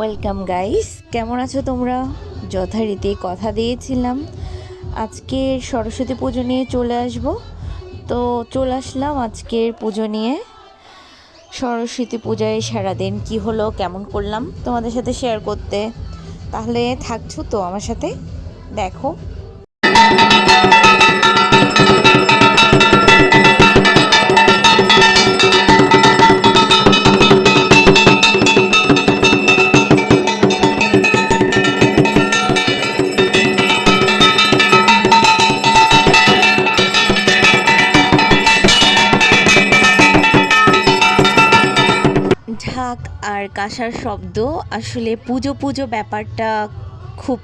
Welcome guys কেমন আছো তোমরা? যথারীতি কথা দিয়েছিলাম। আজকে সরস্বতী পুজো নিয়ে চলে আসব। তো চলে আসলাম আজকের পুজো নিয়ে। সরস্বতী পূজায় সারাদিন কি হলো, কেমন করলাম তোমাদের সাথে শেয়ার করতে। তাহলে থাকছো তো আমার সাথে? দেখো। ঢাক আর কাঁসার শব্দ আসলে পুজো পুজো ব্যাপারটা খুব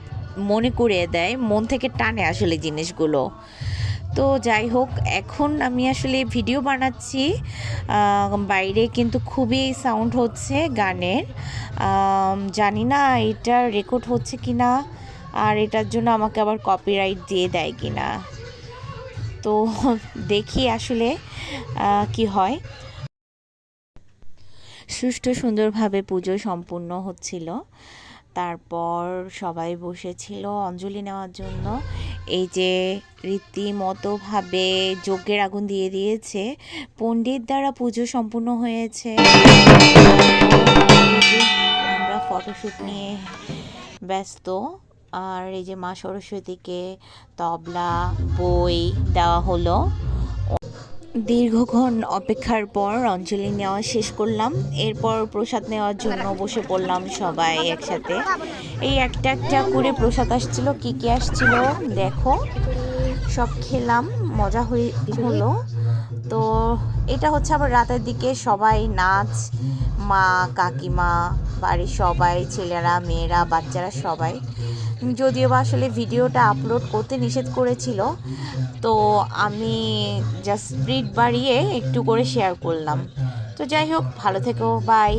মনে করিয়ে দেয়, মন থেকে টানে আসলে জিনিসগুলো। তো যাই হোক, এখন আমি আসলে ভিডিও বানাচ্ছি। বাইরে কিন্তু খুবই সাউন্ড হচ্ছে গানের। জানি না এটা রেকর্ড হচ্ছে কি না আর এটার জন্য আমাকে আবার কপিরাইট দিয়ে দেয় কি না তো দেখি আসলে কি হয়। সুষ্ঠু সুন্দরভাবে পুজো সম্পূর্ণ হচ্ছিল। তারপর সবাই বসেছিল অঞ্জলি নেওয়ার জন্য। এই যে রীতিমতোভাবে যজ্ঞের আগুন দিয়ে দিয়েছে, পণ্ডিত দ্বারা পুজো সম্পূর্ণ হয়েছে। আমরা ফটোশ্যুট নিয়ে ব্যস্ত। আর এই যে মা সরস্বতীকে তবলা, বই দেওয়া হলো। দীর্ঘক্ষণ অপেক্ষার পর অঞ্জলি নেওয়া শেষ করলাম। এরপর প্রসাদ নেওয়ার জন্য বসে পড়লাম সবাই একসাথে। এই একটা একটা করে প্রসাদ আসছিল, কী কী আসছিল দেখো। সব খেলাম, মজা হয়ে হলো। তো এটা হচ্ছে আবার রাতের দিকে সবাই নাচ মা, কাকিমা, বাড়ির সবাই, ছেলেরা, মেয়েরা, বাচ্চারা সবাই। যদিও বা আসলে ভিডিওটা আপলোড করতে নিষেধ করেছিল, তো আমি জাস্ট স্পিড বাড়িয়ে একটু করে শেয়ার করলাম। তো যাই হোক, ভালো থেকো বাই